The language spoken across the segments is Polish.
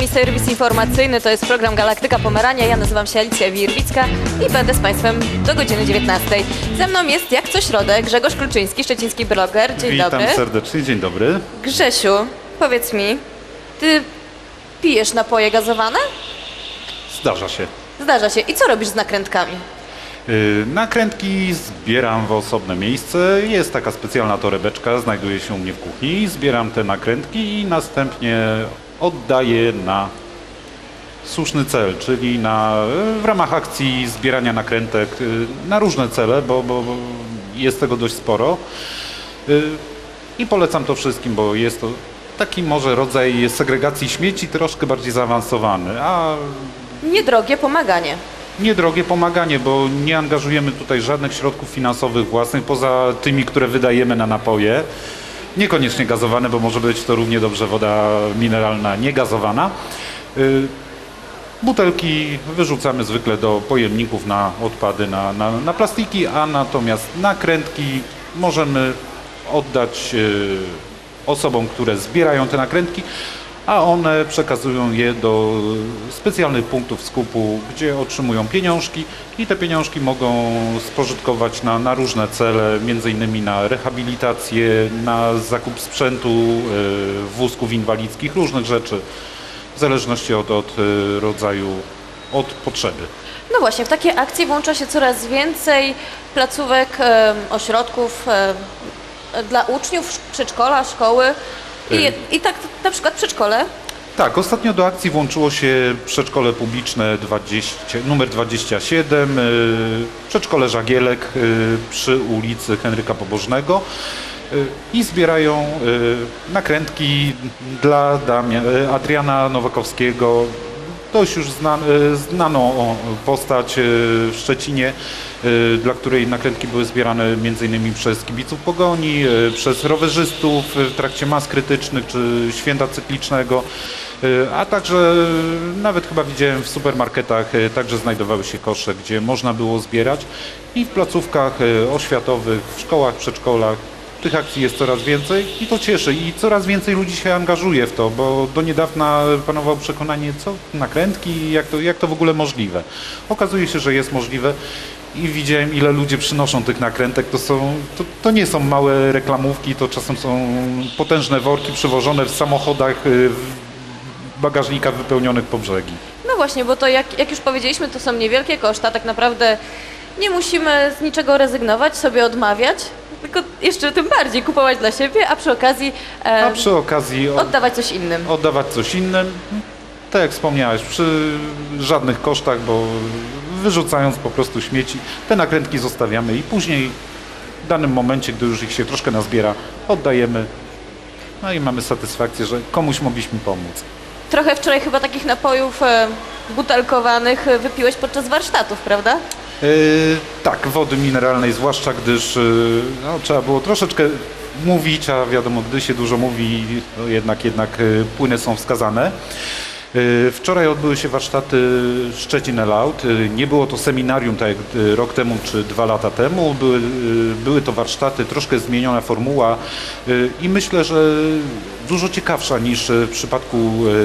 nami serwis informacyjny, to jest program Galaktyka Pomerania. Ja nazywam się Alicja Wirwicka i będę z Państwem do godziny 19. Ze mną jest jak co środę Grzegorz Kluczyński, szczeciński bloger. Dzień Witam dobry. serdecznie, dzień dobry. Grzesiu, powiedz mi, ty pijesz napoje gazowane? Zdarza się. Zdarza się. I co robisz z nakrętkami? Yy, Nakrętki zbieram w osobne miejsce. Jest taka specjalna torebeczka, znajduje się u mnie w kuchni. Zbieram te nakrętki i następnie oddaję na słuszny cel, czyli na, w ramach akcji zbierania nakrętek yy, na różne cele, bo, bo, jest tego dość sporo. Yy, I polecam to wszystkim, bo jest to taki może rodzaj segregacji śmieci troszkę bardziej zaawansowany, a Niedrogie pomaganie. Niedrogie pomaganie, bo nie angażujemy tutaj żadnych środków finansowych własnych, poza tymi, które wydajemy na napoje. Niekoniecznie gazowane, bo może być to równie dobrze woda mineralna niegazowana. Y, Butelki wyrzucamy zwykle do pojemników na odpady, na, na, na plastiki, a natomiast nakrętki możemy oddać y, osobom, które zbierają te nakrętki, a one przekazują je do specjalnych punktów skupu, gdzie otrzymują pieniążki i te pieniążki mogą spożytkować na, na różne cele, między innymi na rehabilitację, na zakup sprzętu, y, wózków inwalidzkich, różnych rzeczy, w zależności od, od y, rodzaju, od potrzeby. No właśnie, w takie akcje włącza się coraz więcej placówek, em, ośrodków dla uczniów, sz- przedszkola, szkoły. I. I tak na przykład przedszkole. Tak, ostatnio do akcji włączyło się przedszkole publiczne 20, numer 27, y, przedszkole Żagielek y, przy ulicy Henryka Pobożnego y, i zbierają nakrętki dla Damia, Adriana Nowakowskiego, dość już znan, y, znaną postać y, w Szczecinie, y, dla której nakrętki były zbierane m.in. przez kibiców Pogoni, przez rowerzystów w trakcie mas krytycznych czy święta cyklicznego, a także nawet chyba widziałem w supermarketach także znajdowały się kosze, gdzie można było zbierać i w placówkach oświatowych, w szkołach, przedszkolach. Tych akcji jest coraz więcej i to cieszy i coraz więcej ludzi się angażuje w to, bo do niedawna panowało przekonanie, co nakrętki, jak to, jak to w ogóle możliwe. Okazuje się, że jest możliwe i widziałem ile ludzie przynoszą tych nakrętek, to, są, to, to nie są małe reklamówki, to czasem są potężne worki przywożone w samochodach, y, w bagażnikach wypełnionych po brzegi. No właśnie, bo to jak, jak już powiedzieliśmy, to są niewielkie koszta. Tak naprawdę nie musimy z niczego rezygnować, sobie odmawiać, tylko jeszcze tym bardziej kupować dla siebie, a przy okazji e, A przy okazji o- oddawać coś innym. oddawać coś innym. Tak jak wspomniałeś, przy żadnych kosztach, bo wyrzucając po prostu śmieci, te nakrętki zostawiamy i później w danym momencie, gdy już ich się troszkę nazbiera, oddajemy. No i mamy satysfakcję, że komuś mogliśmy pomóc. Trochę wczoraj chyba takich napojów e, butelkowanych e, wypiłeś podczas warsztatów, prawda? Yy, tak, wody mineralnej, zwłaszcza gdyż yy, no, trzeba było troszeczkę mówić, a wiadomo, gdy się dużo mówi, jednak, jednak yy, płyny są wskazane. Yy, Wczoraj odbyły się warsztaty Szczecin Aloud. Yy, Nie było to seminarium tak jak yy, rok temu czy dwa lata temu. Były, były to warsztaty, troszkę zmieniona formuła i myślę, że dużo ciekawsza niż w przypadku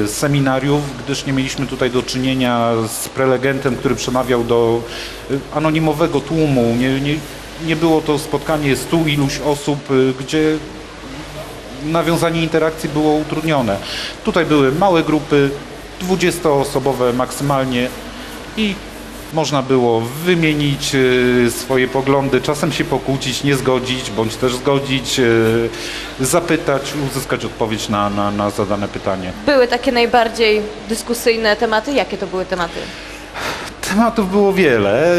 seminariów, gdyż nie mieliśmy tutaj do czynienia z prelegentem, który przemawiał do anonimowego tłumu. Nie, nie, nie było to spotkanie stu iluś osób, gdzie nawiązanie interakcji było utrudnione. Tutaj były małe grupy, 20-osobowe maksymalnie i można było wymienić y, swoje poglądy, czasem się pokłócić, nie zgodzić, bądź też zgodzić, y, zapytać, uzyskać odpowiedź na, na, na zadane pytanie. Były takie najbardziej dyskusyjne tematy. Jakie to były tematy? Tematów było wiele.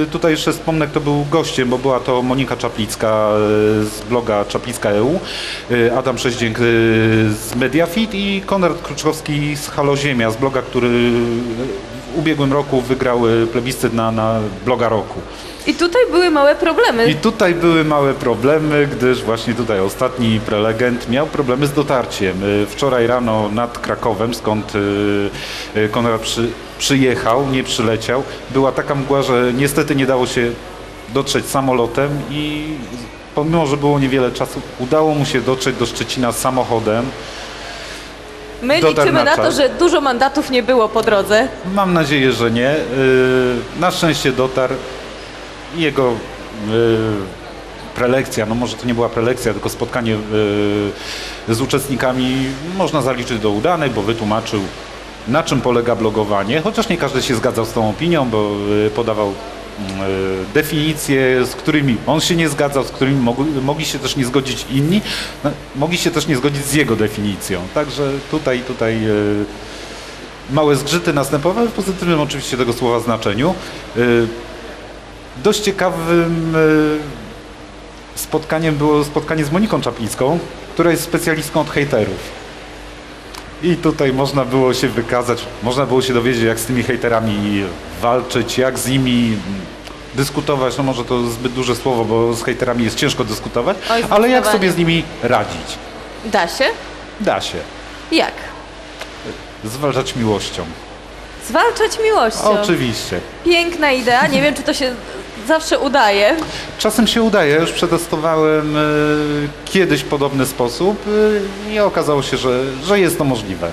Yy, Tutaj jeszcze wspomnę, kto był gościem, bo była to Monika Czaplicka yy, z bloga Czaplicka.eu, yy, Adam Szeździęk z Mediafit i Konrad Kruczkowski z Halo Ziemia, z bloga, który ubiegłym roku wygrał plebiscyt na, na bloga roku. I tutaj były małe problemy. I tutaj były małe problemy, gdyż właśnie tutaj ostatni prelegent miał problemy z dotarciem. Y, Wczoraj rano nad Krakowem, skąd y, y, Konrad przy, przyjechał, nie przyleciał, była taka mgła, że niestety nie dało się dotrzeć samolotem i pomimo, że było niewiele czasu, udało mu się dotrzeć do Szczecina samochodem. My dotarł liczymy na to, że dużo mandatów nie było po drodze. Mam nadzieję, że nie. Y, Na szczęście dotarł. Jego y, prelekcja, no może to nie była prelekcja, tylko spotkanie y, z uczestnikami można zaliczyć do udanej, bo wytłumaczył na czym polega blogowanie, chociaż nie każdy się zgadzał z tą opinią, bo podawał definicje, z którymi on się nie zgadzał, z którymi mogli, się też nie zgodzić inni, no, mogli się też nie zgodzić z jego definicją. Także tutaj, tutaj y, małe zgrzyty następowały w pozytywnym oczywiście tego słowa znaczeniu. Y, Dość ciekawym y, spotkaniem było spotkanie z Moniką Czaplińską, która jest specjalistką od hejterów. I tutaj można było się wykazać, można było się dowiedzieć, jak z tymi hejterami walczyć, jak z nimi dyskutować. No może to zbyt duże słowo, bo z hejterami jest ciężko dyskutować, Oj, ale jak sobie z nimi radzić? Da się? Da się. Jak? Zwalczać miłością. Zwalczać miłością. Oczywiście. Piękna idea. Nie wiem, czy to się zawsze udaje. Czasem się udaje, już przetestowałem y, kiedyś podobny sposób y, i okazało się, że, że jest to możliwe.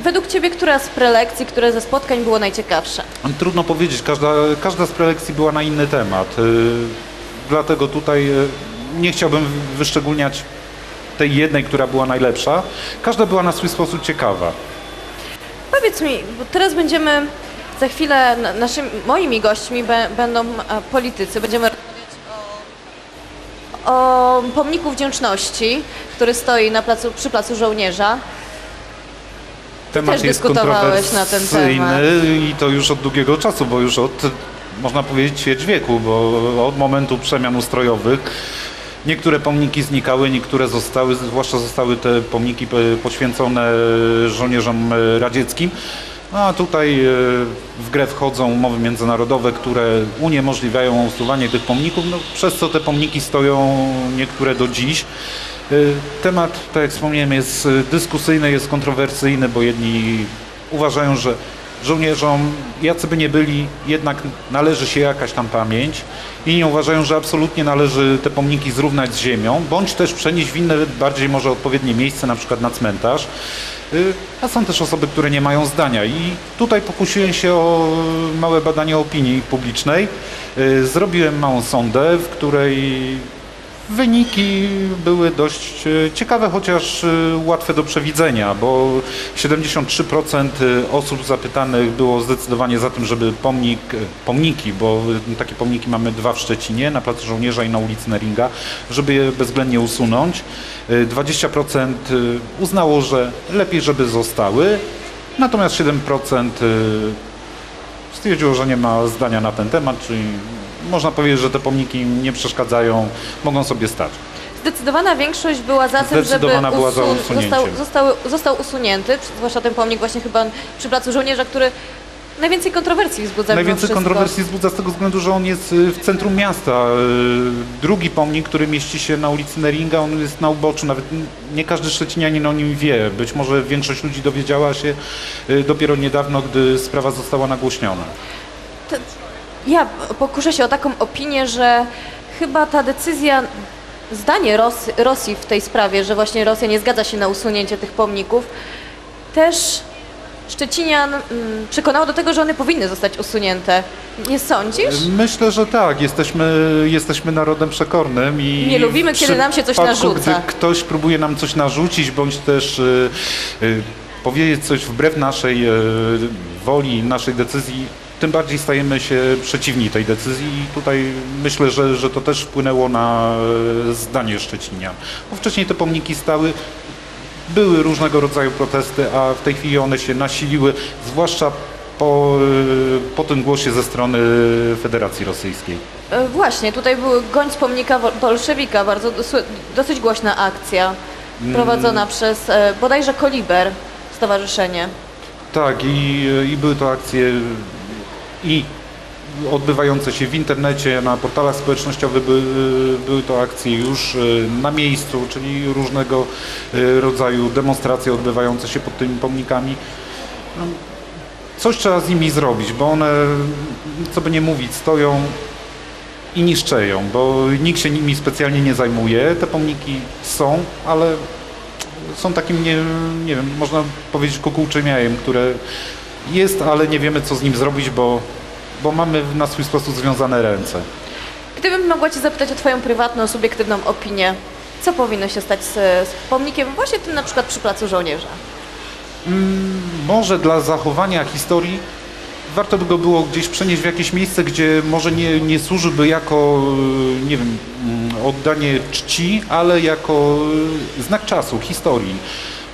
Według Ciebie, która z prelekcji, które ze spotkań było najciekawsze? Trudno powiedzieć, każda, każda z prelekcji była na inny temat. y, Dlatego tutaj y, nie chciałbym wyszczególniać tej jednej, która była najlepsza. Każda była na swój sposób ciekawa. Powiedz mi, bo teraz będziemy za chwilę na- naszymi, moimi gośćmi be, będą e, politycy. Będziemy rozmawiać o, o pomniku wdzięczności, który stoi na placu, przy placu żołnierza. Temat też jest dyskutowałeś na ten kontrowersyjny i to już od długiego czasu, bo już od, można powiedzieć, ćwierć wieku, bo od momentu przemian ustrojowych niektóre pomniki znikały, niektóre zostały, zwłaszcza zostały te pomniki e, poświęcone żołnierzom e, radzieckim. No, A tutaj e, w grę wchodzą umowy międzynarodowe, które uniemożliwiają usuwanie tych pomników, no, przez co te pomniki stoją niektóre do dziś. Y, Temat, tak jak wspomniałem, jest y, dyskusyjny, jest kontrowersyjny, bo jedni uważają, że żołnierzom, jacy by nie byli, jednak należy się jakaś tam pamięć. Inni uważają, że absolutnie należy te pomniki zrównać z ziemią, bądź też przenieść w inne, bardziej może odpowiednie miejsce, na przykład na cmentarz. Y, A są też osoby, które nie mają zdania i tutaj pokusiłem się o małe badanie opinii publicznej. Y, Zrobiłem małą sondę, w której Wyniki były dość e, ciekawe, chociaż e, łatwe do przewidzenia, bo 73% osób zapytanych było zdecydowanie za tym, żeby pomnik, e, pomniki, bo e, takie pomniki mamy dwa w Szczecinie, na Placu Żołnierza i na ulicy Neringa, żeby je bezwzględnie usunąć. E, 20% uznało, że lepiej, żeby zostały, natomiast 7% stwierdziło, że nie ma zdania na ten temat, czyli można powiedzieć, że te pomniki nie przeszkadzają, mogą sobie stać. Zdecydowana większość była za tym, żeby była za usunięciem. został, został, został usunięty, zwłaszcza ten pomnik właśnie chyba przy Placu Żołnierza, który najwięcej kontrowersji wzbudza Najwięcej kontrowersji wzbudza z tego względu, że on jest y, w centrum miasta. Y, Drugi pomnik, który mieści się na ulicy Neringa, on jest na uboczu. Nawet nie każdy Szczecinianin o nim wie. Być może większość ludzi dowiedziała się y, dopiero niedawno, gdy sprawa została nagłośniona. Ja pokuszę się o taką opinię, że chyba ta decyzja, zdanie Ros Rosji w tej sprawie, że właśnie Rosja nie zgadza się na usunięcie tych pomników, też Szczecinian mm, przekonało do tego, że one powinny zostać usunięte. Nie sądzisz? Myślę, że tak. Jesteśmy, jesteśmy narodem przekornym i Nie lubimy, kiedy nam się coś przypadku, narzuca. Gdy ktoś próbuje nam coś narzucić, bądź też y, y, powiedzieć coś wbrew naszej y, woli, naszej decyzji, tym bardziej stajemy się przeciwni tej decyzji i tutaj myślę, że, że to też wpłynęło na y, zdanie Szczecinian. Bo wcześniej te pomniki stały, były różnego rodzaju protesty, a w tej chwili one się nasiliły, zwłaszcza po, y, po tym głosie ze strony Federacji Rosyjskiej. E, Właśnie, tutaj był goń z pomnika bolszewika, bardzo dosyć głośna akcja prowadzona przez e, bodajże Koliber Stowarzyszenie. Tak, i, i były to akcje i odbywające się w internecie, na portalach społecznościowych były, były to akcje już y, na miejscu, czyli różnego y, rodzaju demonstracje odbywające się pod tymi pomnikami. No, Coś trzeba z nimi zrobić, bo one, co by nie mówić, stoją i niszczeją, bo nikt się nimi specjalnie nie zajmuje. Te pomniki są, ale są takim, nie, nie wiem, można powiedzieć kukułczym jajem, które jest, ale nie wiemy co z nim zrobić, bo, bo mamy na swój sposób związane ręce. Gdybym mogła Cię zapytać o Twoją prywatną, subiektywną opinię, co powinno się stać z, z pomnikiem właśnie tym na przykład przy Placu Żołnierza? Może dla zachowania historii warto by go było gdzieś przenieść w jakieś miejsce, gdzie może nie, nie służyłby jako, e, nie wiem, mm, oddanie czci, ale jako e, znak czasu, historii.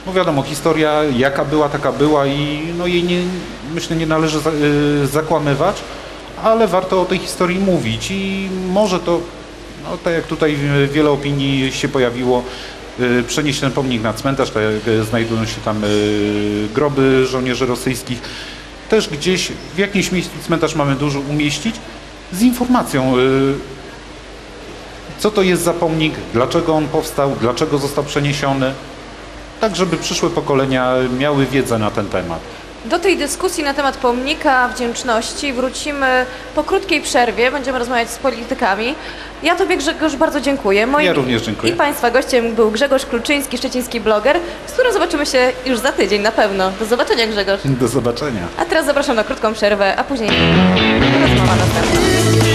Bo wiadomo, historia jaka była, taka była i no jej nie, myślę nie należy e, zakłamywać, ale warto o tej historii mówić i może to, no tak jak tutaj wiele opinii się pojawiło, e, przenieść ten pomnik na cmentarz, tak jak e, znajdują się tam groby żołnierzy rosyjskich, też gdzieś w jakimś miejscu cmentarz mamy dużo umieścić z informacją, co to jest za pomnik, dlaczego on powstał, dlaczego został przeniesiony, tak żeby przyszłe pokolenia miały wiedzę na ten temat. Do tej dyskusji na temat pomnika wdzięczności wrócimy po krótkiej przerwie. Będziemy rozmawiać z politykami. Ja Tobie Grzegorz bardzo dziękuję. Moim Ja również dziękuję. I Państwa gościem był Grzegorz Kluczyński, szczeciński bloger, z którym zobaczymy się już za tydzień na pewno. Do zobaczenia Grzegorz. Do zobaczenia. A teraz zapraszam na krótką przerwę, a później rozmowa następna.